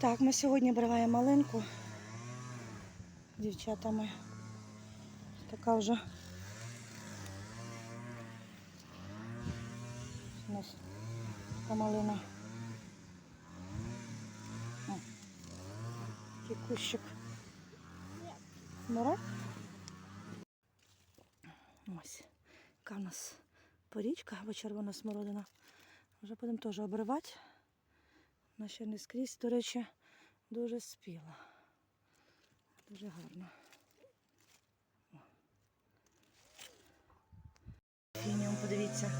Так, ми сьогодні обриваємо малинку з дівчатами. Така вже у нас така малина. О, кущик. Смирок. Ось. Яка в нас порічка або червона смородина. Вже будемо теж обривати. Вона ще не скрізь, до речі, дуже спіла. Дуже гарно. Фініум, подивіться.